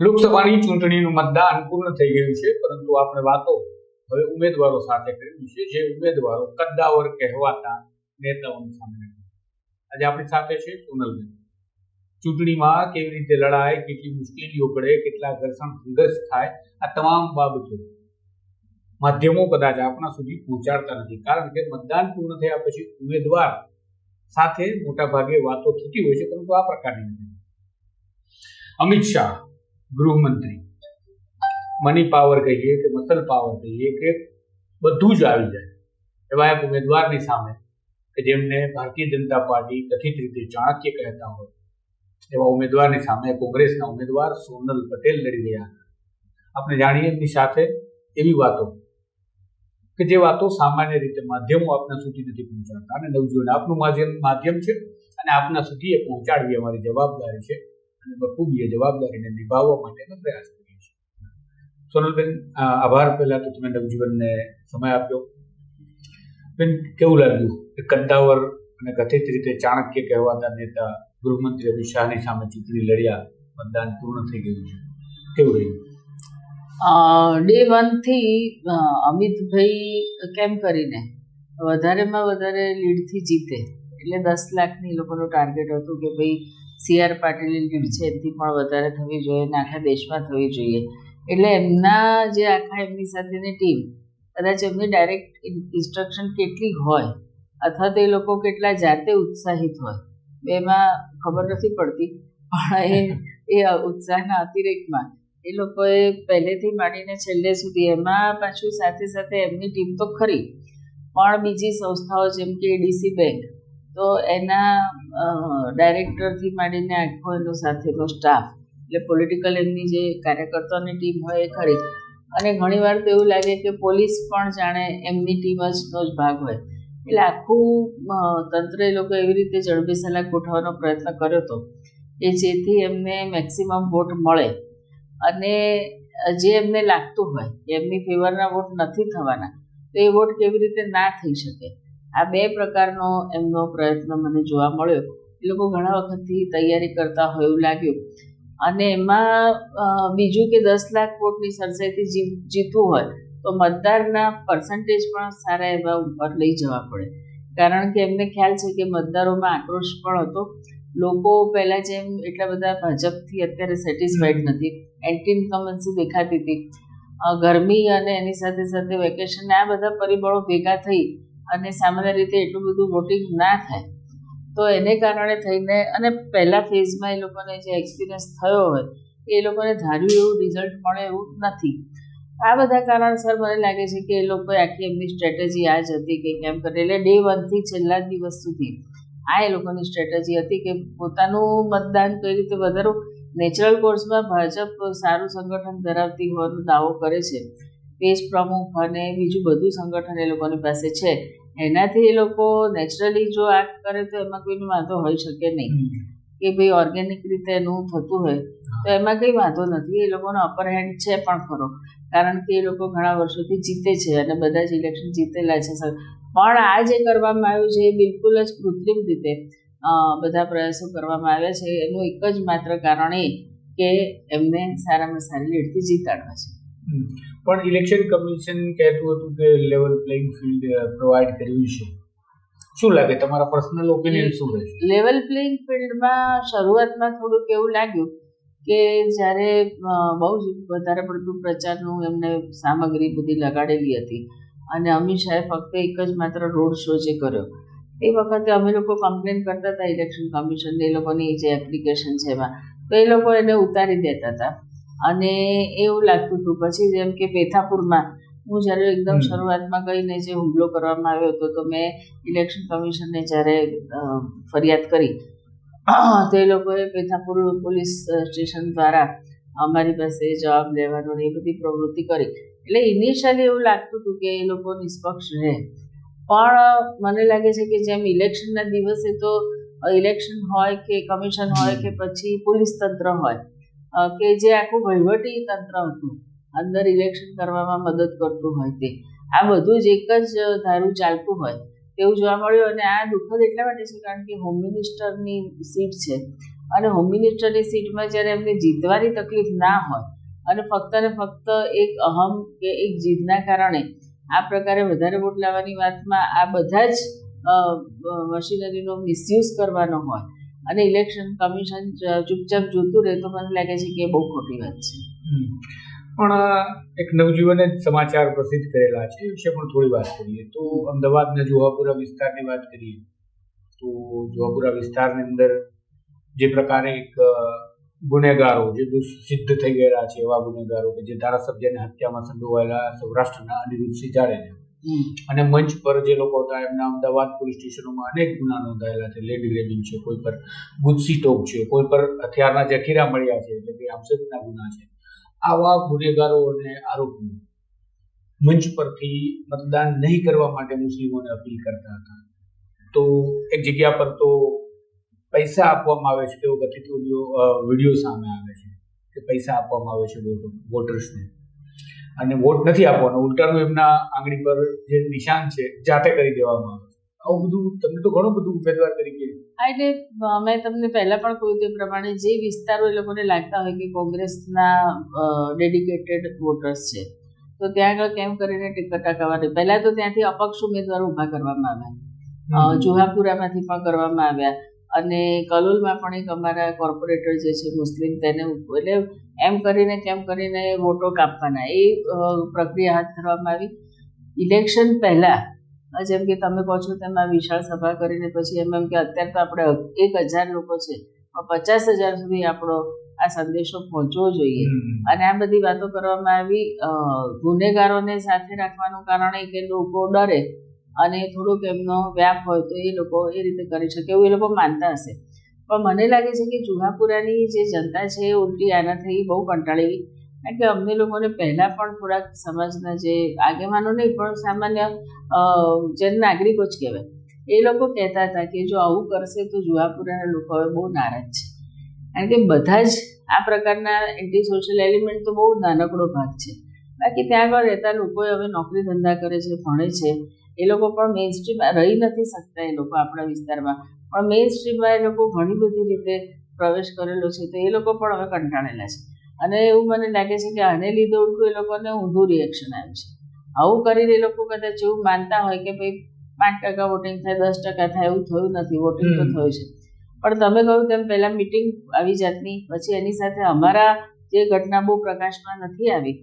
લોકસભાની ચૂંટણીનું મતદાન પૂર્ણ થઈ ગયું છે, પરંતુ આપણે વાતો હવે ઉમેદવારો સાથે કરવી છે, જે ઉમેદવારો કદ્દાવર કહેવાતા નેતાઓની સામે આજે આપણી સાથે છે સોનલબેન ચૂંટણીમાં કેવી રીતે લડાય, કેટલી મુશ્કેલીઓ પડે, કેટલા ઘર્ષણ, સંઘર્ષ થાય, આ તમામ બાબતો માધ્યમો કદાચ આપણા સુધી પહોંચાડતા નથી. કારણ કે મતદાન પૂર્ણ થયા પછી ઉમેદવાર સાથે મોટા ભાગે વાતો થતી હોય છે, પરંતુ આ પ્રકારની અમિત શાહ ગૃહમંત્રી. મની પાવર કહીએ કે મસલ પાવર કહીએ કે બધું જ આવી જાય. એવા એક ઉમેદવારની સામે કે જેમને ભારતીય જનતા પાર્ટી કથિત રીતે ચાણક્ય કહેતા હોય, એવા ઉમેદવારની સામે કોંગ્રેસના ઉમેદવાર સોનલ પટેલ લડી રહ્યા હતા. આપણે જાણીએ એમની સાથે એવી વાતો કે જે વાતો સામાન્ય રીતે માધ્યમો આપના સુધી નથી પહોંચાડતા અને નવજીવન આપનું માધ્યમ માધ્યમ છે અને આપના સુધી એ પહોંચાડવી અમારી જવાબદારી છે. અને બખૂબી જવાબદારીને નિભાવવા માટેનો પ્રયાસ કરીએ છીએ. સોનલબેન આભાર પહેલાં તો તમે નવજીવનને સમય આપ્યો. બેન, કેવું લાગ્યું કે કદ્દાવર અને કથિત રીતે ચાણક્ય કહેવાતા નેતા ગૃહમંત્રી અમિત શાહની સામે ચૂંટણી લડ્યા, મતદાન પૂર્ણ થઈ ગયું છે. કેવું રહ્યું? ડે વનથી અમિતભાઈ કેમ કરીને? વધારેમાં વધારે લીડથી જીતે. એટલે દસ લાખની લોકોનું ટાર્ગેટ હતું કે ભાઈ સી આર પાટીલની લીડ છે એમથી પણ વધારે થવી જોઈએ અને આખા દેશમાં થવી જોઈએ. એટલે એમના જે આખા એમની સાથેની ટીમ, કદાચ એમની ડાયરેક્ટ ઇન્સ્ટ્રક્શન કેટલી હોય, અથવા તો એ લોકો કેટલા જાતે ઉત્સાહિત હોય એમાં ખબર નથી પડતી, પણ એ એ ઉત્સાહના અતિરેકમાં એ લોકોએ પહેલેથી માંડીને છેલ્લે સુધી એમાં પાછું સાથે સાથે એમની ટીમ તો ખરી, પણ બીજી સંસ્થાઓ જેમ કે ડીસી બેંક તો એના ડાયરેક્ટરથી માંડીને આખો એનો સાથેનો સ્ટાફ એટલે પોલિટિકલ એમની જે કાર્યકર્તાઓની ટીમ હોય એ ખરી. અને ઘણીવાર તો એવું લાગે કે પોલીસ પણ જાણે એમની ટીમ જનો જ ભાગ હોય. એટલે આખું તંત્ર એ લોકો એવી રીતે જડબેસલાક ગોઠવવાનો પ્રયત્ન કર્યો હતો કે જેથી એમને મેક્સિમમ વોટ મળે. અને જે એમને લાગતું હોય, એમની ફેવરના વોટ નથી થવાના, તો એ વોટ કેવી રીતે ના થઈ શકે? આ બે પ્રકારનો એમનો પ્રયત્ન મને જોવા મળ્યો. એ લોકો ઘણા વખતથી તૈયારી કરતા હોય એવું લાગ્યું. અને એમાં બીજું કે દસ લાખ વોટની સરસાઈથી જીતવું હોય, તો મતદારના પર્સન્ટેજ પણ સારા એવા ઉપર લઈ જવા પડે. કારણ કે એમને ખ્યાલ છે કે મતદારોમાં આક્રોશ પણ હતો. લોકો પહેલાં જેમ એટલા બધા ભાજપથી અત્યારે સેટિસ્ફાઈડ નથી. એન્ટી ઇન્કમન્સી દેખાતી હતી. ગરમી અને એની સાથે સાથે વેકેશન આ બધા પરિબળો ભેગા થઈ અને સામાન્ય રીતે એટલું બધું વોટિંગ ના થાય, તો એને કારણે થઈને, અને પહેલા ફેઝમાં એ લોકોને જે એક્સપિરિયન્સ થયો હોય, એ લોકોને ધાર્યું એવું રિઝલ્ટ મળે એવું નથી. આ બધા કારણસર મને લાગે છે કે એ લોકોએ આખી એમની સ્ટ્રેટેજી આ જ હતી કે કેમ કરે, એટલે ડે વનથી છેલ્લા દિવસ સુધી આ એ લોકોની સ્ટ્રેટેજી હતી કે પોતાનું મતદાન કઈ રીતે વધારવું. નેચરલ કોર્સમાં ભાજપ સારું સંગઠન ધરાવતી હોવાનો દાવો કરે છે. પેજ પ્રમુખ અને બીજું બધું સંગઠન એ લોકોની પાસે છે. એનાથી એ લોકો નેચરલી જો આ કરે તો એમાં કોઈને વાંધો હોઈ શકે નહીં. કે ભાઈ ઓર્ગેનિક રીતે એનું થતું હોય તો એમાં કંઈ વાંધો નથી. એ લોકોનો અપર હેન્ડ છે પણ ખરો. કારણ કે એ લોકો ઘણા વર્ષોથી જીતે છે અને બધા જ ઇલેક્શન જીતેલા છે. સર પણ આ જે કરવામાં આવ્યું છે એ બિલકુલ જ કૃત્રિમ રીતે બધા પ્રયાસો કરવામાં આવ્યા છે. એનું એક જ માત્ર કારણ એ કે એમને સારામાં સારી લીડથી જીતાડવા છે. પણ ઇલેક્શન કમિશન કહેતું હતું કે લેવલ પ્લેઇંગ ફિલ્ડ પ્રોવાઈડ કર્યું છે. શું લાગે? તમારા પર્સનલ ઓપિનિયન શું રહેશે? લેવલ પ્લેઇંગ ફિલ્ડમાં શરૂઆતમાં થોડુંક એવું લાગ્યું કે જ્યારે બહુ જ વધારે પડતું પ્રચારનું એમને સામગ્રી બધી લગાડેલી હતી. અને અમિત શાહે ફક્ત એક જ માત્ર રોડ શો જે કર્યો. એ વખતે અમે લોકો કમ્પ્લેન કરતા હતા ઇલેક્શન કમિશનને એ લોકોની જે એપ્લિકેશન છે એમાં. તો એ લોકો એને ઉતારી દેતા હતા. અને એવું લાગતું હતું. પછી જેમ કે પેથાપુરમાં હું જ્યારે એકદમ શરૂઆતમાં ગઈને જે હુમલો કરવામાં આવ્યો હતો તો મેં ઇલેક્શન કમિશનને જ્યારે ફરિયાદ કરી તો એ લોકોએ પેથાપુર પોલીસ સ્ટેશન દ્વારા અમારી પાસે જવાબ લેવાનો ને એ બધી પ્રવૃત્તિ કરી. એટલે ઇનિશિયલી એવું લાગતું હતું કે એ લોકો નિષ્પક્ષ રહે. પણ મને લાગે છે કે જેમ ઇલેક્શનના દિવસે તો ઇલેક્શન હોય કે કમિશન હોય કે પછી પોલીસ તંત્ર હોય કે જે આખું વહીવટી તંત્ર હતું, અંદર ઇલેક્શન કરવામાં મદદ કરતું હોય તે. આ બધું જ એક જ ધારું ચાલતું હોય તેવું જોવા મળ્યું અને આ દુઃખદ એટલા માટે છે કારણ કે હોમ મિનિસ્ટરની સીટ છે. અને હોમ મિનિસ્ટરની સીટમાં જ્યારે એમને જીતવાની તકલીફ ના હોય અને ફક્ત ને ફક્ત એક અહમ કે એક જીદના કારણે આ પ્રકારે વધારે વોટ લાવવાની વાતમાં આ બધા જ મશીનરીનો મિસયુઝ કરવાનો હોય અને ઇલેક્શન કમિશન ચૂપચાપ જોતું રહે તો મને લાગે છે કે બહુ ખોટી વાત છે. પણ એક નવજીવને સમાચાર પ્રસિદ્ધ કરેલા છે એ વિશે પણ થોડી વાત કરીએ. તો અમદાવાદના જોહાપુરા વિસ્તારની વાત કરીએ, તો જોહાપુરા વિસ્તારની અંદર જે પ્રકારે એક ગુનેગારો જે સિદ્ધ થઈ ગયેલા છે એવા ગુનેગારો કે જે ધારાસભ્યની હત્યામાં સંડોવાયેલા સૌરાષ્ટ્રના અનિરુદ્ધસિંહ જાડેજા અને મંચ પર જે લોકો હતા, એમના અમદાવાદ પોલીસ સ્ટેશનોમાં અનેક ગુના નોંધાયેલા છે. લેન્ડ ગ્રેબિંગ છે, કોઈ પર ગુજસી ટોક છે, કોઈ પર હથિયારના જખીરા મળ્યા છે, એટલે કે આમસેટના ગુના છે. આવા ગુનેગારો અને આરોપીઓ મંચ પરથી મતદાન નહીં કરવા માટે મુસ્લિમોને અપીલ કરતા હતા. તો એક જગ્યા પર તો પૈસા આપવામાં આવે છે તેવો કથિત વીડિયો સામે આવે છે કે પૈસા આપવામાં આવે છે વોટર્સને. અને વોટ નથી આપવાનો. ઉલટાનું એમના આંગળી પર જે નિશાન છે જાતે કરી દેવામાં આવે આવું બધું તમને તો ઘણું બધું ઉમેદવાર તરીકે હા એટલે મેં તમને પહેલા પણ કહ્યું તે પ્રમાણે જે વિસ્તારો એ લોકોને લાગતા હોય કે કોંગ્રેસના ડેડિકેટેડ વોટર્સ છે તો ત્યાં આગળ કેમ કરીને ટિકટ ટકાવવાની પહેલા તો ત્યાંથી અપક્ષ ઉમેદવારો ઊભા કરવામાં આવ્યા. જુહાપુરામાંથી પણ કરવામાં આવ્યા. અને કલોલમાં પણ એક અમારા કોર્પોરેટર જે છે મુસ્લિમ તેને એટલે એમ કરીને કેમ કરીને વોટો કાપવાના. એ પ્રક્રિયા હાથ ધરવામાં આવી. ઇલેક્શન પહેલાં જેમ કે તમે કહો છો તેમ આ વિશાળ સભા કરીને પછી એમ એમ કે અત્યારે તો આપણે એક હજાર લોકો છે. પણ પચાસ હજાર સુધી આપણો આ સંદેશો પહોંચવો જોઈએ. અને આ બધી વાતો કરવામાં આવી. ગુનેગારોને સાથે રાખવાનું કારણ એ કે લોકો ડરે અને થોડુંક એમનો વ્યાપ હોય તો એ લોકો એ રીતે કરી શકે એવું એ લોકો માનતા હશે. પણ મને લાગે છે કે જુહાપુરાની જે જનતા છે, એ ઉલટી આનાથી બહુ કંટાળી ગઈ. કારણ કે અમને લોકોને પહેલાં પણ થોડાક સમાજના જે આગેવાનો નહીં, પણ સામાન્ય જન નાગરિકો જ કહેવાય. એ લોકો કહેતા હતા કે જો આવું કરશે તો જુહાપુરાના લોકો હવે બહુ નારાજ છે. કારણ કે બધા જ આ પ્રકારના એન્ટી સોશિયલ એલિમેન્ટ તો બહુ નાનકડો ભાગ છે. બાકી ત્યાં આગળ રહેતા લોકોએ હવે નોકરી ધંધા કરે છે, ભણે છે. એ લોકો પણ મેઇન સ્ટ્રીમમાં રહી નથી શકતા એ લોકો આપણા વિસ્તારમાં. પણ મેઇન સ્ટ્રીમમાં એ લોકો ઘણી બધી રીતે પ્રવેશ કરેલો છે તો એ લોકો પણ હવે કંટાળેલા છે. અને એવું મને લાગે છે કે આને લીધે ઉલટું એ લોકોને ઊંધું રિએક્શન આવ્યું છે. આવું કરીને એ લોકો કદાચ એવું માનતા હોય કે ભાઈ પાંચ ટકા વોટિંગ થાય દસ ટકા થાય એવું થયું નથી વોટિંગ તો થયું છે. પણ તમે કહ્યું તેમ પહેલાં મિટિંગ આવી જાતની પછી એની સાથે અમારા જે ઘટના બહુ પ્રકાશમાં નથી આવી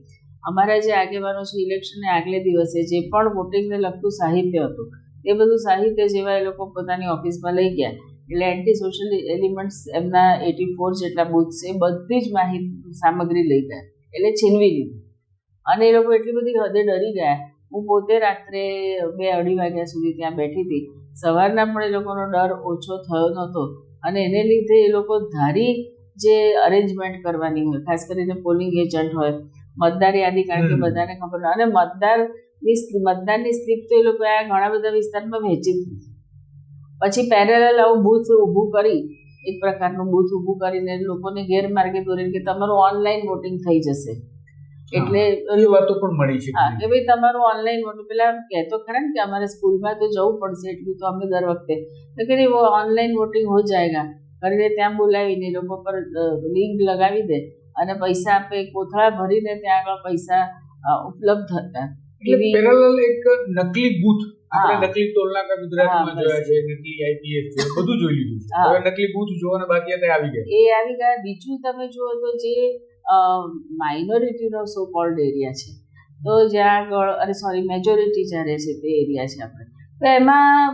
અમારા જે આગેવાનો છે ઇલેક્શનને આગલે દિવસે જે પણ વોટિંગને લગતું સાહિત્ય હતું, એ બધું સાહિત્ય જેવા એ લોકો પોતાની ઓફિસમાં લઈ ગયા. એટલે એન્ટી સોશિયલ એલિમેન્ટ્સ એમના એટી ફોર જેટલા બૂથ છે એ બધી જ માહિતી, સામગ્રી લઈ ગયા. એટલે છીનવી લીધી. અને એ લોકો એટલી બધી હદે ડરી ગયા. હું પોતે રાત્રે બે અઢી વાગ્યા સુધી ત્યાં બેઠી હતી. સવારના પણ એ લોકોનો ડર ઓછો થયો નહોતો. અને એને લીધે એ લોકો ધારી જે અરેન્જમેન્ટ કરવાની હોય, ખાસ કરીને પોલિંગ એજન્ટ હોય મતદાર યાદી કારણ કે બધાને ખબર હોય. અને મતદારની સ્લી- સ્લીપ તો એ લોકો ઘણા બધા વિસ્તારમાં વહેંચી દીધી પછી પેરેલલ આવું બૂથ ઊભું કરી એક પ્રકારનું બૂથ ઊભું કરીને લોકોને ગેરમાર્ગે દોરીને કે તમારું ઓનલાઈન વોટિંગ થઈ જશે. એટલે એ વાતો પણ મળી છે. હા કે ભાઈ તમારું ઓનલાઈન વોટિંગ પેલા કહેતો ખરા ને કે અમારે સ્કૂલમાં તો જવું પડશે એટલું તો અમે દર વખતે. તો કે નહીં, ઓનલાઈન વોટિંગ હો જાયગા. કરીને ત્યાં બોલાવીને લોકો પર લિંક લગાવી દે. અને પૈસા આપે કોથળા ભરીને ત્યાં આગળ પૈસા ઉપલબ્ધ હતા. પેરેલલ એક નકલી બૂથ આપણે નકલી ટોલનાકા ગુજરાતમાં જોયા છે નકલી આઈપીએસ છે બધું જોઈ લીધું હવે નકલી બૂથ જોવાના બાકી હતા આવી ગયા. એ આવી ગયા. બીજું તમે જુઓ તો જે માઇનોરિટીનો સો કોલ્ડ એરિયા છે. તો જ્યાં આગળ અરે સોરી મેજોરિટી જ્યાં છે તે એરિયા છે આપણે. તો એમાં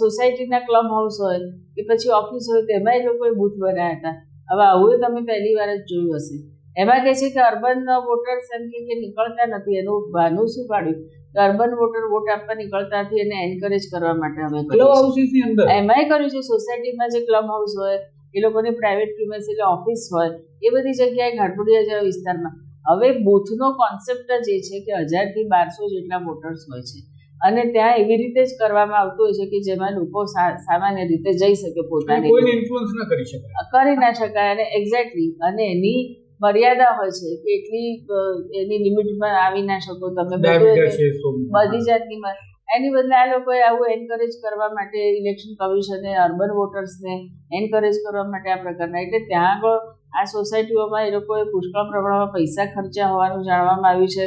સોસાયટીના ક્લબ હાઉસ હોય કે પછી ઓફિસ હોય તેમાં એ લોકોએ બૂથ બનાવ્યા હતા. હવે આવું તમે પહેલી વાર જ જોયું હશે. એમાં કહે છે કે અર્બન વોટર્સ એમ કે નીકળતા નથી એનું ભાનું શું પાડ્યું? કે અર્બન વોટર વોટ આપવા નીકળતા નથી એને એન્કરેજ કરવા માટે અમે ક્લબ કર્યું હાઉસીસની અંદર? એમાંય કર્યું છે. સોસાયટીમાં જે ક્લબ હાઉસ હોય એ લોકોની પ્રાઇવેટ પ્રીમિસ એટલે ઓફિસ હોય એ બધી જગ્યાએ ઘાટપુડિયા જેવા વિસ્તારમાં. હવે બૂથનો કોન્સેપ્ટ જ એ છે કે હજારથી બારસો જેટલા વોટર્સ હોય છે. અને ત્યાં એવી રીતે જ કરવામાં આવતું હોય છે કે જેમાં લોકો સામાન્ય રીતે જઈ શકે પોતાની કોઈ ઇન્ફ્લુઅન્સ ના કરી શકાય. કરી ના શકાય અને એક્ઝેક્ટલી અને એની મર્યાદા હોય છે કે એટલી એની લિમિટમાં આવી ના શકો. તમે બધી જાતની એની બદલે આ લોકોએ આવું એન્કરેજ કરવા માટે ઇલેક્શન કમિશને અર્બન વોટર્સને એન્કરેજ કરવા માટે આ પ્રકારના. એટલે ત્યાં આગળ આ સોસાયટીઓમાં એ લોકોએ પુષ્કળ પ્રમાણમાં પૈસા ખર્ચ્યા હોવાનું જાણવામાં આવ્યું છે.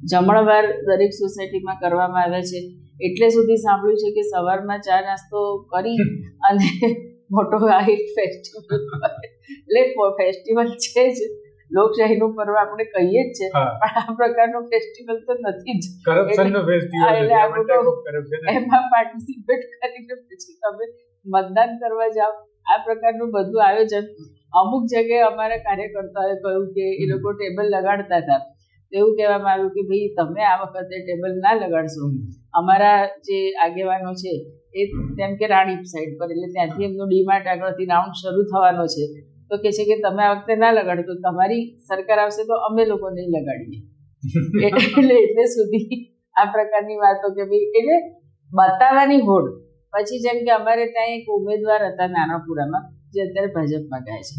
જમણવાર દરેક સોસાયટીમાં કરવામાં આવે છે. એટલે સુધી સાંભળ્યું છે કે સવારમાં ચા નાસ્તો કરી અને મોટો આ એક ફેસ્ટિવલ એટલે ફેસ્ટિવલ છે જ. લોકશાહીનું પર્વ આપણે કહીએ જ છે. પણ આ પ્રકારનું ફેસ્ટિવલ તો નથી જ. એમાં પાર્ટિસિપેટ કરીને પછી તમે મતદાન કરવા જાઓ. આ પ્રકારનું બધું આયોજન અમુક જગ્યાએ અમારા કાર્યકર્તાઓએ કહ્યું કે એ લોકો ટેબલ લગાડતા હતા. એવું કહેવામાં આવ્યું કે ભાઈ તમે આ વખતે ટેબલ ના લગાડશો. અમારા જે આગેવાનો છે એ તેમ કે રાણીપ સાઈડ પર એટલે ત્યાંથી એમનો ડીમાર્ટ આગળથી રાઉન્ડ શરૂ થવાનો છે. તો કે છે કે તમે આ વખતે ના લગાડો તો તમારી સરકાર આવશે તો અમે લોકો નહીં લગાડીએ. એટલે એટલે સુધી આ પ્રકારની વાતો કે ભાઈ એટલે બતાવવાની હોડ. પછી જેમ કે અમારે ત્યાં એક ઉમેદવાર હતા નાનાપુરામાં જે અત્યારે ભાજપમાં ગયા છે.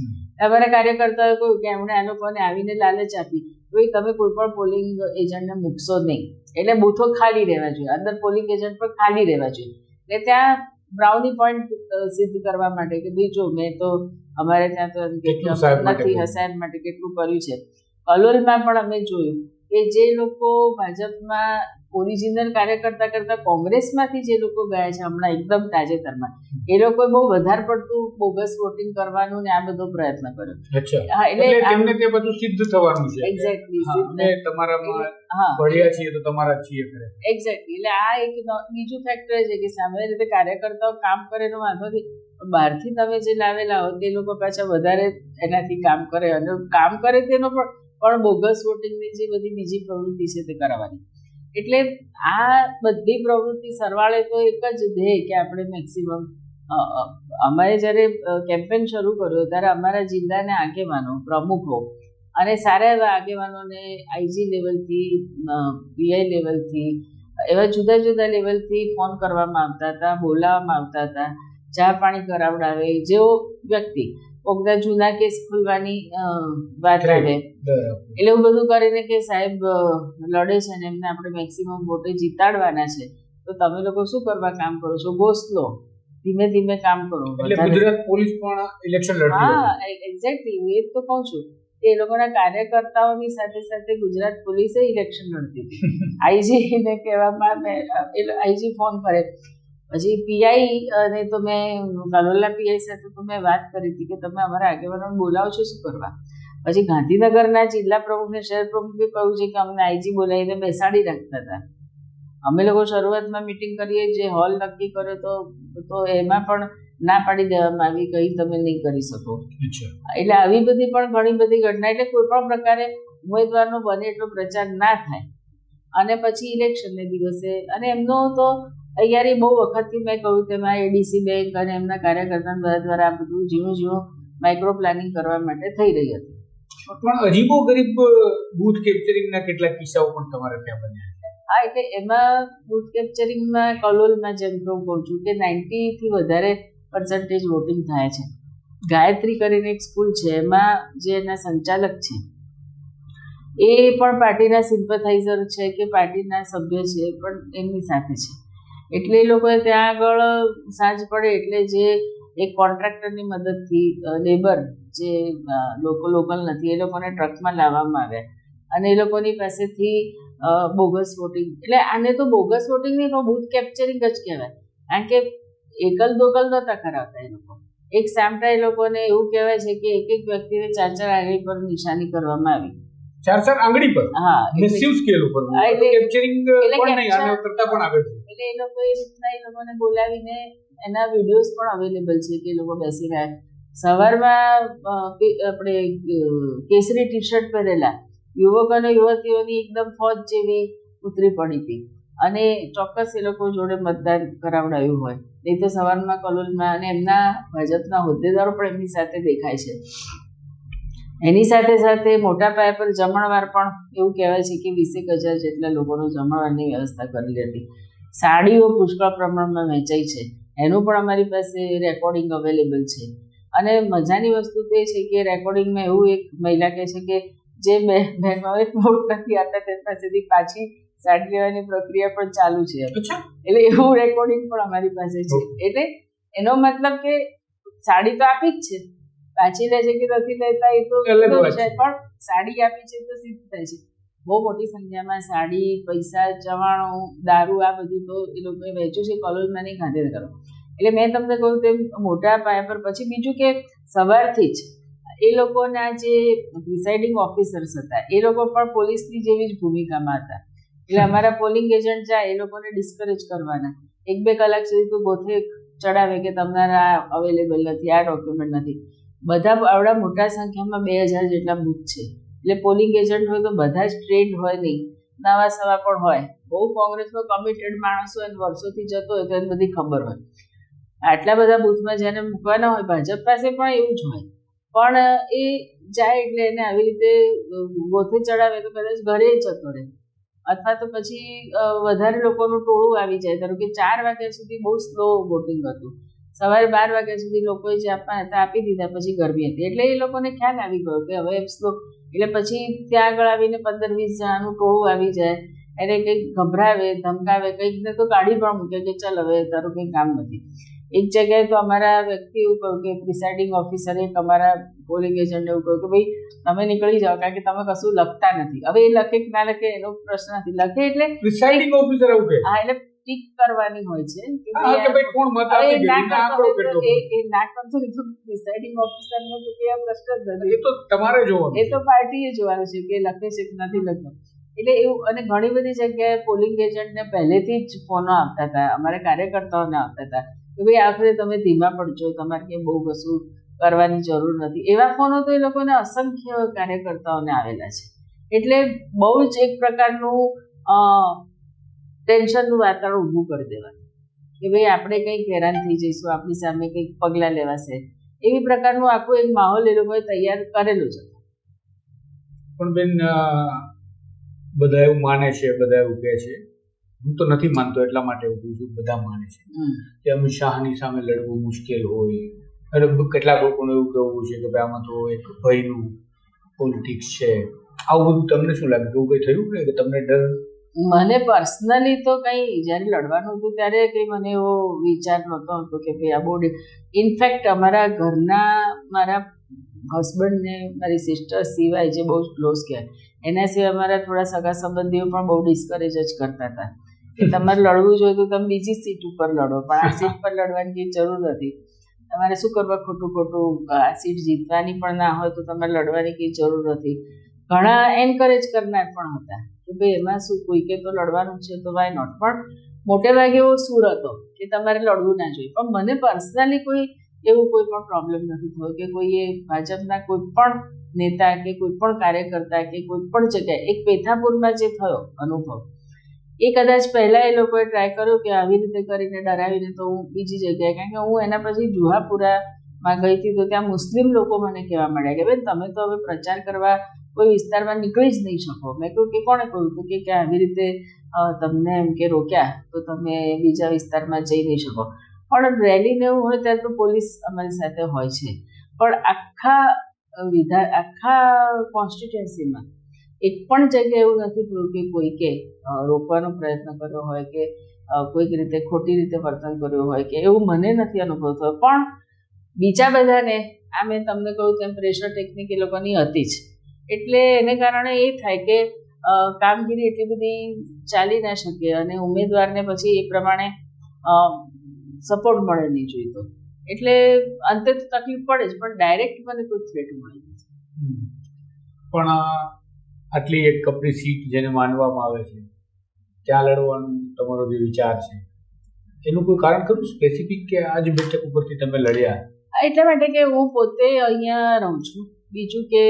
અમારા કાર્યકર્તાઓએ કહ્યું કે એમણે આ લોકોને આવીને લાલચ આપી. ભાઈ તમે કોઈ પણ પોલિંગ એજન્ટને મૂકશો નહીં. એટલે બૂથો ખાલી રહેવા જોઈએ. અંદર પોલિંગ એજન્ટ પણ ખાલી રહેવા જોઈએ. એટલે ત્યાં બ્રાઉની પોઈન્ટ સિદ્ધ કરવા માટે કે બીજો મેં તો અમારે ત્યાં તો નથી હસાયન માટે કેટલું કર્યું છે. કલોલમાં પણ અમે જોયું કે જે લોકો ભાજપમાં ઓરિજિનલ કાર્યકર્તા કરતા કોંગ્રેસમાંથી જે લોકો ગયા છે હમણાં એકદમ તાજેતરમાં એ લોકોએ બહુ વધારે પડતું બોગસ વોટિંગ કરવાનું ને આ બધો પ્રયત્ન કર્યો. હા એટલે તેમને તે બધું સિદ્ધ થવાનું છે. એક્ઝેક્ટલી તમારામાં હા. છીએ તો તમારા છીએ એક્ઝેક્ટલી એટલે આ એક બીજું ફેક્ટર છે કે સામાન્ય રીતે કાર્યકર્તાઓ કામ કરે એનો વાંધો નથી બહારથી તમે જે લાવેલા હો તે લોકો પાછા વધારે એનાથી કામ કરે. અને કામ કરે તેનો પણ પણ બોગસ વોટિંગની જે બધી બીજી પ્રવૃત્તિ છે તે કરાવવાની. એટલે આ બધી પ્રવૃત્તિ સરવાળે તો એક જ ધ્યેય કે આપણે મેક્સિમમ અમારે જ્યારે કેમ્પેન શરૂ કર્યો ત્યારે અમારા જિલ્લાના આગેવાનો, પ્રમુખો અને સારા એવા આગેવાનોને આઈજી લેવલથી પીઆઈ લેવલથી એવા જુદા જુદા લેવલથી ફોન કરવામાં આવતા હતા, બોલાવવામાં આવતા હતા, ચા પાણી કરાવડાવે, જેવો વ્યક્તિ કોકના જૂના કેસ ખોલવાની વાત આવે. એટલે એવું બધું કરીને કે સાહેબ લડે છે ને એમને આપણે મેક્સિમમ વોટે જીતાડવાના છે તો તમે લોકો શું કરવા કામ કરો છો? ગોસલો ધીમે ધીમે કામ કરો. એટલે ગુજરાત પોલીસ પણ ઇલેક્શન લડતી હા. એક્ઝેક્ટલી હું એ તો કહું છું કે એ લોકોના કાર્યકર્તાઓની સાથે સાથે ગુજરાત પોલીસે ઇલેક્શન લડતી હતી. આઈજી ને કહેવામાં આઈજી ફોન કરે. પછી પીઆઈ અને તો મેં કલોલના પીઆઈ સાથે તો મેં વાત કરી હતી કે તમે અમારા આગેવાનોને બોલાવો છો શું કરવા? પછી ગાંધીનગરના જિલ્લા પ્રમુખ ને શહેર પ્રમુખે કહ્યું છે કે અમને આઈજી બોલાવીને બેસાડી રાખતા હતા. અમે લોકો શરૂઆતમાં મિટિંગ કરીએ જે હોલ નક્કી કર્યો તો તો એમાં પણ ના પાડી દેવામાં આવી કઈ તમે નહીં કરી શકો. એટલે આવી બધી પણ ઘણી બધી ઘટના એટલે કોઈ પણ પ્રકારે ઉમેદવારનો બને એટલો પ્રચાર ના થાય. અને પછી ઇલેક્શનને દિવસે અને એમનો તો તૈયારી બહુ વખતથી મેં કહ્યું કે મેં એડીસી બેંક અને એમના કાર્યકર્તા દ્વારા દ્વારા આ બધું ઝીણું ઝીણું માઇક્રો પ્લાનિંગ કરવા માટે થઈ રહી હતી. પણ અજીબો ગરીબ બૂથ કેપ્ચરિંગના કેટલાક કિસ્સાઓ પણ તમારે ત્યાં બન્યા. હા એટલે એમાં બૂથ કેપ્ચરિંગમાં કલોલમાં જેમ કે હું કહું છું કે નાઇન્ટીથી વધારે પર્સન્ટેજ વોટિંગ થાય છે. ગાયત્રી કરીને એક સ્કૂલ છે એમાં જે એના સંચાલક છે એ પણ પાર્ટીના સિમ્પથાઇઝર છે કે પાર્ટીના સભ્ય છે પણ એમની સાથે છે. એટલે એ લોકોએ ત્યાં આગળ સાંજ પડે એટલે જે એક કોન્ટ્રાક્ટરની મદદથી લેબર જે લોકો લોકલ નથી, એ લોકોને ટ્રકમાં લાવવામાં આવ્યા. અને એ લોકોની પાસેથી બોગસ વોટિંગ એટલે આને તો બોગસ વોટિંગ નહીં પણ બૂથ કેપ્ચરિંગ જ કહેવાય. કારણ કે એકલ દોકલ નહોતા કરાવતા એ લોકો. એક સામટા એ લોકોને એવું કહેવાય છે કે એક એક વ્યક્તિને ચાર ચાર આંગળી પર નિશાની કરવામાં આવી. ચાર ચાર આંગળી પર. હા મેસિવ સ્કેલ ઉપર. એટલે- કેપ્ચરિંગ પણ નહીં આને કરતા પણ આગળ છે. એટલે એ લોકો એ રીતના એ લોકોને બોલાવીને એના વિડીયોઝ પણ અવેલેબલ છે કે લોકો બેસી રહ્યા સવારમાં આપણે કેસરી ટી શર્ટ પહેરેલા. યુવક અને યુવતીઓની એકદમ ફોજ જેવી ઉતરી પડી હતી. અને ચોક્કસ એ લોકો જોડે મતદાન કરાવડાયું હોય. નહીં તો સવારમાં કલોલમાં અને એમના ભાજપના હોદ્દેદારો પણ એમની સાથે દેખાય છે. એની સાથે સાથે મોટા પાયા પર જમણવાર પણ એવું કહેવાય છે કે વીસેક હજાર જેટલા લોકોનો જમણવારની વ્યવસ્થા કરેલી હતી. સાડીઓ પુષ્કળ પ્રમાણમાં વેચાઈ છે. એનું પણ અમારી પાસે રેકોર્ડિંગ અવેલેબલ છે. અને મજાની વસ્તુ તો એ છે કે રેકોર્ડિંગમાં એવું એક મહિલા કહે છે કે જે બે બહેનો એક વોટ નથી આપતા તેની પાસેથી પાછી સાડી લેવાની પ્રક્રિયા પણ ચાલુ છે. એટલે એવું રેકોર્ડિંગ પણ અમારી પાસે છે. એટલે એનો મતલબ કે સાડી તો આપી જ છે. પાછી લે છે કે નથી લેતા એ તો છે. પણ સાડી આપી છે તો સિદ્ધ થાય છે. બહુ મોટી સંખ્યામાં સાડી પૈસા ચવાણું દારૂ આ બધું તો એ લોકોએ વેચ્યું છે કોલોજમાં નહીં ગાંધીનગર એટલે મેં તમને કહ્યું તેમ મોટા પાયા પર પછી બીજું કે સવારથી જ એ લોકોના જે પ્રિસાઇડિંગ ઓફિસર્સ હતા એ લોકો પણ પોલીસની જેવી જ ભૂમિકામાં હતા. એટલે અમારા પોલિંગ એજન્ટ જાય એ લોકોને ડિસ્કરેજ કરવાના. એક બે કલાક સુધી તો ગોથે ચડાવે કે તમારા અવેલેબલ નથી આ ડોક્યુમેન્ટ નથી. બધા આવડા મોટા સંખ્યામાં બે હજાર જેટલા બૂથ છે. એટલે પોલિંગ એજન્ટ હોય તો બધા જ ટ્રેન્ડ હોય નહીં. નવા સવા પણ હોય. બહુ કોંગ્રેસનો કમિટેડ માણસ હોય વર્ષોથી જતો હોય તો એને બધી ખબર હોય. આટલા બધા બૂથમાં જેને મૂકવાના હોય, ભાજપ પાસે પણ એવું જ હોય. પણ એ જાય એટલે એને આવી રીતે ગોથે ચડાવે તો કદાચ ઘરે જતો રહે. અથવા તો પછી વધારે લોકોનું ટોળું આવી જાય. ધારો કે ચાર વાગ્યા સુધી બહુ સ્લો વોટિંગ હતું. સવારે બાર વાગ્યા સુધી લોકોએ જે આપવાના હતા આપી દીધા પછી ગરમી હતી. એટલે એ લોકોને ખ્યાલ આવી ગયો કે હવે સ્લો એટલે પછી ત્યાં આગળ આવીને પંદર વીસ જણાનું ટોળું આવી જાય. એને કંઈક ગભરાવે ધમકાવે કંઈકને તો કાઢી પણ મૂકે કે ચાલ હવે તારું કંઈ કામ નથી. એક જગ્યાએ તો અમારા વ્યક્તિ એવું કહ્યું કે પ્રિસાઇડિંગ ઓફિસરે અમારા પોલિંગ એજન્ટને એવું કહ્યું કે ભાઈ તમે નીકળી જાઓ કારણ કે તમે કશું લખતા નથી. હવે એ લખે કે ના લખે એનો પ્રશ્ન નથી. લખે એટલે પ્રિસાઇડિંગ ઓફિસર એવું કહે? હા એટલે ટીક કરવાની હોય છે કે ભાઈ ભાઈ કોણ મત આપી એ ગયું આંકડો તો કેટલો એ એ ના કરતો હોય તો પ્રિસાઇડિંગ ઓફિસરનો તો કે પ્રશ્ન જ નથી. એ તો તમારે જોવાનું એ તો પાર્ટીએ જોવાનું છે કે લખે છે કે નથી લખતો. એટલે એવું અને ઘણી બધી જગ્યાએ પોલિંગ એજન્ટને પહેલેથી જ ફોનો આવતા હતા. અમારે કાર્યકર્તાઓને આવતા હતા કે ભાઈ આખરે તમે ધીમા પડજો. તમારે કંઈ બહુ કશું કરવાની જરૂર નથી. એવા ફોનો તો એ લોકોને અસંખ્ય કાર્યકર્તાઓને આવેલા છે. એટલે બહુ જ એક પ્રકારનું અ, ટેન્શનનું વાતાવરણ ઊભું કરી દેવાનું. કે ભાઈ આપણે કંઈક હેરાન થઈ જઈશું આપણી સામે કંઈક પગલાં લેવાશે. એવી પ્રકારનું આખું એક માહોલ એ લોકોએ તૈયાર કરેલો છે પણ બેન બધા એવું માને છે બધા એવું કહે છે. હું તો નથી માનતો એટલા માટે એવું કહું છું બધા માને છે. કે અમિત શાહની સામે લડવું મુશ્કેલ હોય. અને કેટલાક લોકોને એવું કહેવું છે કે ભાઈ આમાં તો એક ભયનું પોલિટિક્સ છે. આવું બધું તમને શું લાગે? એવું કંઈ થયું કે તમને ડર? મને પર્સનલી તો કંઈ જ્યારે લડવાનું હતું ત્યારે કંઈ મને એવો વિચાર નહોતો હતો કે ભાઈ આ બહુ ઇનફેક્ટ અમારા ઘરના મારા હસબન્ડને મારી સિસ્ટર સિવાય જે બહુ ક્લોઝ કહેવાય એના સિવાય અમારા થોડા સગા સંબંધીઓ પણ બહુ ડિસ્કરેજ જ કરતા હતા. કે તમારે લડવું જોઈએ તો તમે બીજી સીટ ઉપર લડો, પણ આ સીટ પર લડવાની કંઈ જરૂર નથી. તમારે શું કરવા ખોટું ખોટું, આ સીટ જીતવાની પણ ના હોય તો તમારે લડવાની કંઈ જરૂર નથી. ઘણા એન્કરેજ કરનાર પણ હતા. કે ભાઈ, એમાં શું કોઈ કે તો લડવાનું છે તો વાય નોટ પણ મોટે ભાગે એવો સૂર હતો કે તમારે લડવું ના જોઈએ. પણ મને પર્સનલી કોઈ એવું કોઈ પણ પ્રોબ્લેમ નથી થયો કે કોઈએ ભાજપના કોઈ પણ નેતા કે કોઈ પણ કાર્યકર્તા કે કોઈ પણ જગ્યાએ. એક પેથાપુરમાં જે થયો અનુભવ, એ કદાચ પહેલાં એ લોકોએ ટ્રાય કર્યો કે આવી રીતે કરીને ડરાવીને તો હું બીજી જગ્યાએ. કારણ કે હું એના પછી જુહાપુરામાં ગઈ હતી તો ત્યાં મુસ્લિમ લોકો મને કહેવા મળ્યા કે, બેન, તમે તો હવે પ્રચાર કરવા કોઈ વિસ્તારમાં નીકળી જ નહીં શકો. મેં કહ્યું કે કોણે કહ્યું? હતું કે આવી રીતે તમને એમ કે રોક્યા, તો તમે બીજા વિસ્તારમાં જઈ નહીં શકો. પણ રેલીને એવું હોય ત્યારે તો પોલીસ અમારી સાથે હોય છે. પણ આખા વિધા, આખા કોન્સ્ટિટ્યુન્સીમાં એક પણ જગ્યાએ એવું નથી થયું કે કોઈકે રોકવાનો પ્રયત્ન કર્યો હોય કે કોઈક રીતે ખોટી રીતે વર્તન કર્યું હોય કે, એવું મને નથી અનુભવ થયો. પણ બીજા બધાને, આ મેં તમને કહ્યું તેમ પ્રેશર ટેકનિક એ લોકોની હતી જ. એટલે એને કારણે એ થાય કે કામગીરી એટલી બધી ચાલી ના શકે અને ઉમેદવારને પછી એ પ્રમાણે સપોર્ટ મળે નહીં જોઈતો એટલે અંતે તો તકલીફ પડે જ પણ ડાયરેક્ટ મને કોઈ થ્રેટ મળે નથી પણ આટલી એક કપરી સીટ જેને માનવામાં આવે છે ત્યાં લડવાનું તમારો જે વિચાર છે એનું કોઈ કારણ ખરું સ્પેસિફિક કે આ જ બેઠક ઉપરથી તમે લડ્યા? એટલા માટે કે હું પોતે અહીંયા રહું છું. બીજું કે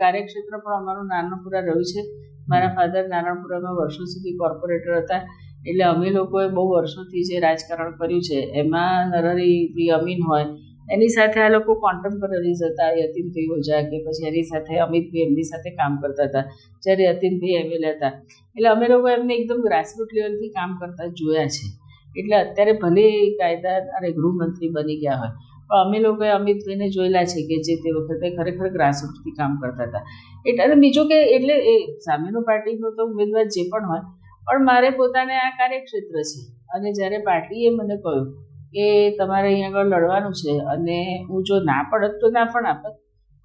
કાર્યક્ષેત્ર પણ અમારું નારણપુરા રહ્યું છે. મારા ફાધર નારણપુરામાં વર્ષો સુધી કોર્પોરેટર હતા. એટલે અમે લોકોએ બહુ વર્ષોથી જે રાજકારણ કર્યું છે, એમાં નરહરી અમીન હોય, એની સાથે આ લોકો કોન્ટેમ્પરરીઝ હતા યતીનભાઈ ઓઝા કે પછી એની સાથે અમિતભાઈ એમની સાથે કામ કરતા હતા, જ્યારે યતીનભાઈ એમએલએ હતા. એટલે અમે લોકો એમને એકદમ ગ્રાસરૂટ લેવલથી કામ કરતા જોયા છે. એટલે અત્યારે ભલે કાયદા અને ગૃહમંત્રી બની ગયા હોય અમે લોકોએ અમિતભાઈને જોયેલા છે કે જે તે વખતે ખરેખર ગ્રાસરૂટથી કામ કરતા હતા. એટલે અને બીજું કે એટલે એ સામેનો પાર્ટીનો તો ઉમેદવાર જે પણ હોય પણ મારે પોતાને આ કાર્યક્ષેત્ર છે. અને જ્યારે પાર્ટીએ મને કહ્યું કે તમારે અહીંયા આગળ લડવાનું છે અને હું જો ના પડત તો ના પણ આપત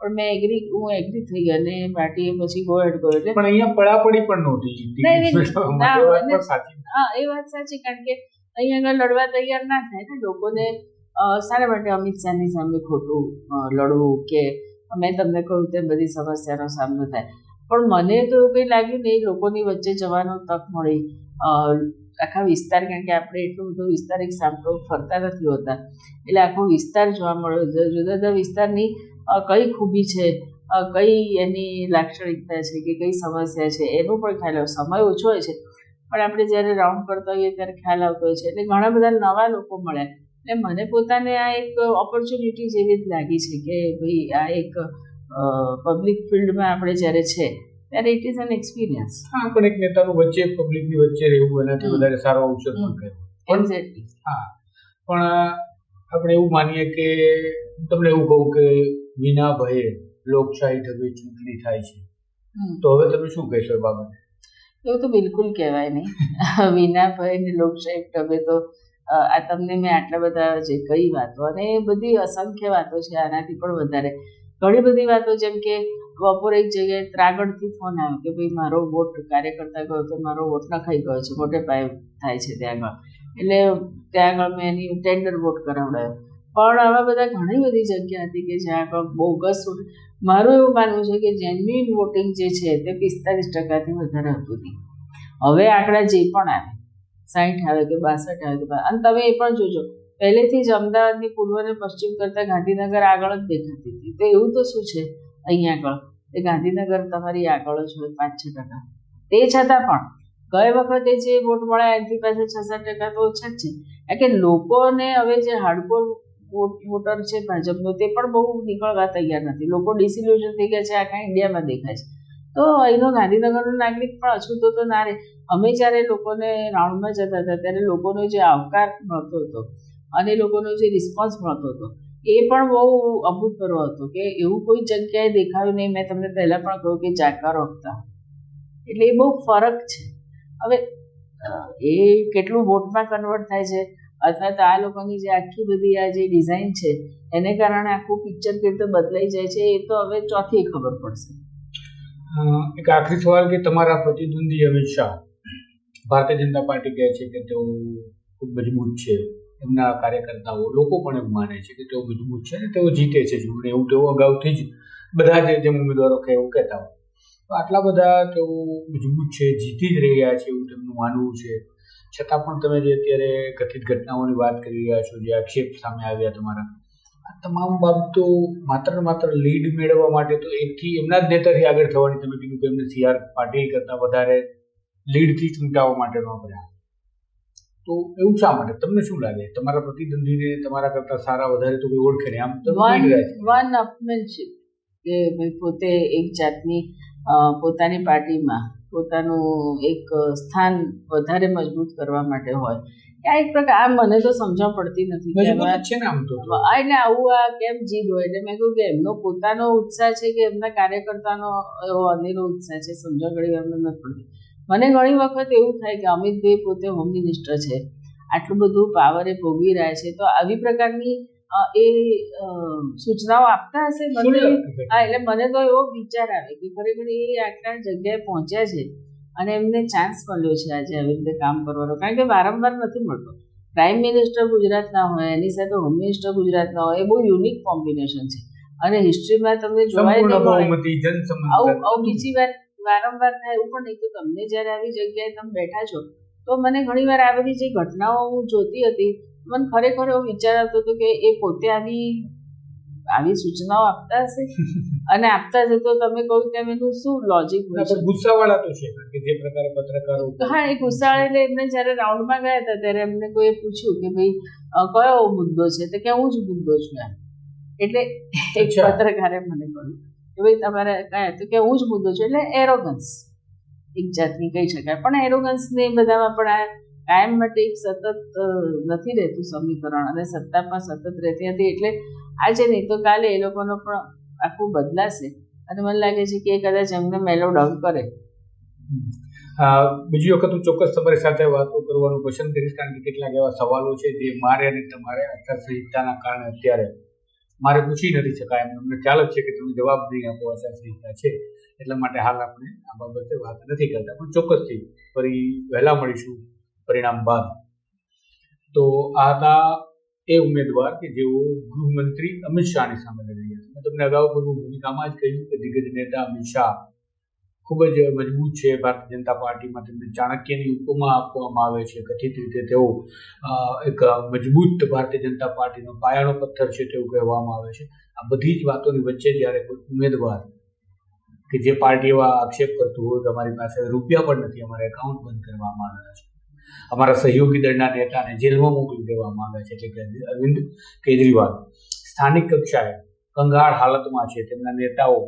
પણ મેં એગ્રી હું એગ્રી થઈ ગઈ અને પાર્ટીએ પછી ગો એડ કર્યો એટલે પણ અહીંયા પડાપડી પણ નહોતી હા એ વાત સાચી કારણ કે અહીંયા આગળ લડવા તૈયાર ના થાય ને લોકોને શાના માટે અમિત શાહની સામે ખોટું લડવું કે મેં તમને કહ્યું તેમ બધી સમસ્યાનો સામનો થાય. પણ મને તો એવું કંઈ લાગ્યું નહીં, લોકોની વચ્ચે જવાનો તક મળી. આખા વિસ્તાર, કારણ કે આપણે એટલો બધો વિસ્તાર એક સાંભળો, ફરતા નથી હોતા. એટલે આખો વિસ્તાર જોવા મળ્યો. જુદા જુદા વિસ્તારની કઈ ખૂબી છે કઈ એની લાક્ષણિકતા છે કે કઈ સમસ્યા છે, એનો પણ ખ્યાલ આવે. સમય ઓછો હોય છે. પણ આપણે જ્યારે રાઉન્ડ કરતા હોઈએ ત્યારે ખ્યાલ આવતો હોય છે. એટલે ઘણા બધા નવા લોકો મળ્યા. એટલે મને પોતાને આ એક ઓપોર્ચ્યુનિટી જેવી જ લાગી છે કે ભાઈ આ એક પબ્લિક ફિલ્ડમાં આપણે જ્યારે છે ત્યારે ઇટ ઇઝ એન એક્સપિરિયન્સ હા પણ એક નેતાનું વચ્ચે પબ્લિકની વચ્ચે રહેવું એનાથી વધારે સારો અવસર પણ કહેવાય. એક્ઝેક્ટલી હા પણ આપણે એવું માનીએ કે તમને એવું કહું કે વિના ભયે લોકશાહી ઢબે ચૂંટણી થાય છે. તો હવે તમે શું કહેશો બાબતે? એવું તો બિલકુલ કહેવાય નહીં. વિના ભયની લોકશાહી ઢબે તો આ તમને મેં આટલા બધા જે કઈ વાતો અને એ બધી અસંખ્ય વાતો છે, આનાથી પણ વધારે. ઘણી બધી વાતો જેમ કે બપોરે એક જગ્યાએ ત્રાગડથી ફોન આવ્યો કે ભાઈ મારો વોટ કાર્યકર્તા ગયો તો મારો વોટ નખાઈ ગયો છે, મોટે પાયે થાય છે ત્યાં આગળ. એટલે ત્યાં આગળ મેં એની ટેન્ડર વોટ કરાવડાયો. પણ આવા બધા ઘણી બધી જગ્યા હતી કે જ્યાં આગળ બોગસ મારું એવું માનવું છે કે જેન્યુઇન વોટિંગ જે છે તે પિસ્તાલીસ ટકાથી વધારે હતું નહીં. હવે આંકડા જે પણ આવે સાઠ આવે કે બાસઠ આવે કે અને તમે એ પણ જોજો, પહેલેથી જ અમદાવાદની પૂર્વ અને પશ્ચિમ કરતાં ગાંધીનગર આગળ જ દેખાતી હતી. તો એવું તો શું છે અહીંયા આગળ? એ ગાંધીનગર તમારી આગળ જ હોય પાંચ છ ટકા. તે છતાં પણ, ગઈ વખતે જે વોટ મળ્યા એનાથી પાસે છ સાત ટકા તો ઓછા જ છે. કારણ કે લોકોને હવે જે હાર્ડકોર વોટ, વોટર છે ભાજપનો, તે પણ બહુ નીકળવા તૈયાર નથી. લોકો ડિસિલ્યુઝન થઈ ગયા છે આખા ઇન્ડિયામાં દેખાય છે. તો અહીંનો ગાંધીનગરનો નાગરિક પણ અછૂતો તો ના રહે અમે જ્યારે લોકોને રાઉન્ડમાં જતા હતા, ત્યારે લોકોનો જે આવકાર મળતો હતો અને લોકોનો જે રિસ્પોન્સ મળતો હતો, એ પણ બહુ અભૂતપૂર્વ હતો કે એવું કોઈ જગ્યાએ દેખાયું નહીં. મેં તમને પહેલાં પણ કહ્યું કે જાકારો આપતા. એટલે એ બહુ ફરક છે. હવે એ કેટલું વોટમાં કન્વર્ટ થાય છે અથવા તો આ લોકોની જે આખી બધી આ જે ડિઝાઇન છે, એને કારણે આખું પિક્ચર કેવી રીતે બદલાઈ જાય છે, એ તો હવે ચોથી ખબર પડશે. એક આખરી સવાલ કે તમારા પ્રતિદ્વંદી અમિત શાહ, ભારતીય જનતા પાર્ટી કહે છે કે તેઓ ખૂબ મજબૂત છે. એમના કાર્યકર્તાઓ લોકો પણ એવું માને છે કે તેઓ મજબૂત છે અને તેઓ જીતે છે ચૂંટણી. એવું તેઓ અગાઉથી જ બધા જે જેમ ઉમેદવારો કહે એવું કહેતા હોય. તો આટલા બધા તેઓ મજબૂત છે, જીતી જ રહ્યા છે એવું તેમનું માનવું છે. છતાં પણ તમે જે અત્યારે કથિત ઘટનાઓની વાત કરી રહ્યા છો, જે આક્ષેપ સામે આવ્યા તમારા તમામ બાબતો માત્ર ને માત્ર લીડ મેળવવા માટે તો એકથી એમના જ નેતાથી આગળ થવાની તમે કીધું કે એમને સી આર પાટીલ કરતાં વધારે લીડથી ચૂંટાવવા માટેનો પ્રયાસ. તો એવું શા માટે? તમને શું લાગે? તમારા પ્રતિદ્વંદીને તમારા કરતાં સારા વધારે તો કોઈ ઓળખે નહીં. આમ તો વન. અપમેનશીપ કે ભાઈ પોતે એક જાતની પોતાની પાર્ટીમાં પોતાનું એક સ્થાન વધારે મજબૂત કરવા માટે હોય. આ એક પ્રકાર આ મને તો સમજણ પડતી નથી છે ને આમ તો. એટલે આવું આ કેમ જીદ હોય? એટલે મેં કહ્યું કે એમનો પોતાનો ઉત્સાહ છે કે એમના કાર્યકર્તાનો અનેરો ઉત્સાહ છે. સમજણ ઘડી વાર નથી પડતી. મને ઘણી વખત એવું થાય કે અમિતભાઈ પોતે હોમ મિનિસ્ટર છે. આટલું બધું પાવર એ ભોગવી રહ્યા છે. તો આવી પ્રકારની એ સૂચનાઓ આપતા હશે? મને? હા એટલે મને તો એવો વિચાર આવે કે ખરેખર એ આટલા જગ્યાએ પહોંચ્યા છે. અને એમને ચાન્સ મળ્યો છે આજે આવી રીતે કામ કરવાનો. કારણ કે વારંવાર નથી મળતો. પ્રાઇમ મિનિસ્ટર ગુજરાતના હોય એની સાથે હોમ મિનિસ્ટર ગુજરાતના હોય એ બહુ યુનિક કોમ્બિનેશન છે. અને હિસ્ટ્રીમાં તમને જોવાય જનસંમત. આવું બીજી વાર વારંવાર થાય એવું પણ નહીં તો તમને જ્યારે આવી જગ્યાએ તમે બેઠા છો તો મને ઘણીવાર આ બધી જે ઘટનાઓ હું જોતી હતી મને ખરેખર એવો વિચાર આવતો હતો કે એ પોતે આવી આવી સૂચનાઓ આપતા હશે? અને આપતા છે તો તમે કહ્યું તેમ એનું શું લોજિક હોય છે? ગુસ્સાવાળા તો છે કે જે પ્રકારે પત્રકારો હા એ ગુસ્સાળે એટલે એમને જ્યારે રાઉન્ડમાં ગયા હતા ત્યારે એમને કોઈએ પૂછ્યું કે ભાઈ કયો મુદ્દો છે? તો કે હું જ મુદ્દો છું એમ. એટલે એક પત્રકારે મને કહ્યું કે ભાઈ તમારે કયા તો કે હું જ મુદ્દો છું. એટલે એરોગન્સ એક જાતની કહી શકાય. પણ એરોગન્સ ને એ બધામાં પણ આ કાયમ માટે એક સતત નથી રહેતું સમીકરણ અને સત્તા પણ સતત રહેતી હતી એટલે આજે નહીં તો કાલે એ લોકોનો પણ આખું બદલાશે. અને મને લાગે છે કે એ કદાચ એમને મેલો ડાઉન કરે. બીજી વખત હું ચોક્કસ તમારી સાથે વાતો કરવાનું પસંદ કરીશ, કારણ કે કેટલાક એવા સવાલો છે જે મારે અને તમારે આચારસંહિતાના કારણે અત્યારે મારે પૂછી નથી શકાય. એમ અમને ખ્યાલ જ છે કે તમે જવાબ નહીં આપો, આચારસંહિતા છે. એટલા માટે હાલ આપણે આ બાબતે વાત નથી કરતા. પણ ચોક્કસથી ફરી વહેલા મળીશું. પરિણામ બાદ. તો આ હતા એ ઉમેદવાર કે જેઓ ગૃહમંત્રી અમિત શાહની સામે લડી રહ્યા છે. મેં તમને અગાઉ પૂર્વ ભૂમિકામાં જ કહ્યું કે દિગ્ગજ નેતા અમિત શાહ ખૂબ જ મજબૂત છે. ભારતીય જનતા પાર્ટીમાં તેમને ચાણક્યની ઉપમા આપવામાં આવે છે. કથિત રીતે તેઓ એક મજબૂત ભારતીય જનતા પાર્ટીનો પાયાનો પથ્થર છે તેવું કહેવામાં આવે છે. આ બધી જ વાતોની વચ્ચે જ્યારે કોઈ ઉમેદવાર કે જે પાર્ટી એવા આક્ષેપ કરતું હોય કે અમારી પાસે રૂપિયા પણ નથી, અમારે એકાઉન્ટ બંધ કરવામાં આવ્યા છે. અમારા સહયોગી દળના નેતાને જેલમાં મોકલી દેવામાં આવ્યા છે, એટલે કે અરવિંદ કેજરીવાલ. સ્થાનિક કક્ષાએ કંગાળ હાલતમાં છે, તેમના નેતાઓ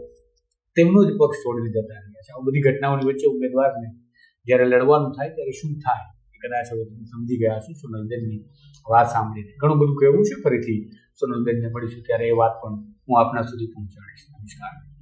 તેમનો જ પક્ષ છોડી જતા રહ્યા આ બધી ઘટનાઓની વચ્ચે ઉમેદવારને જ્યારે લડવાનું થાય, ત્યારે શું થાય? કદાચ હવે તમે સમજી ગયા છો સોનલબેનની વાત સાંભળીને. ઘણું બધું કહેવું છે, ફરીથી સોનલબેનને મળીશું, ત્યારે એ વાત પણ હું આપના સુધી પહોંચાડીશ. નમસ્કાર.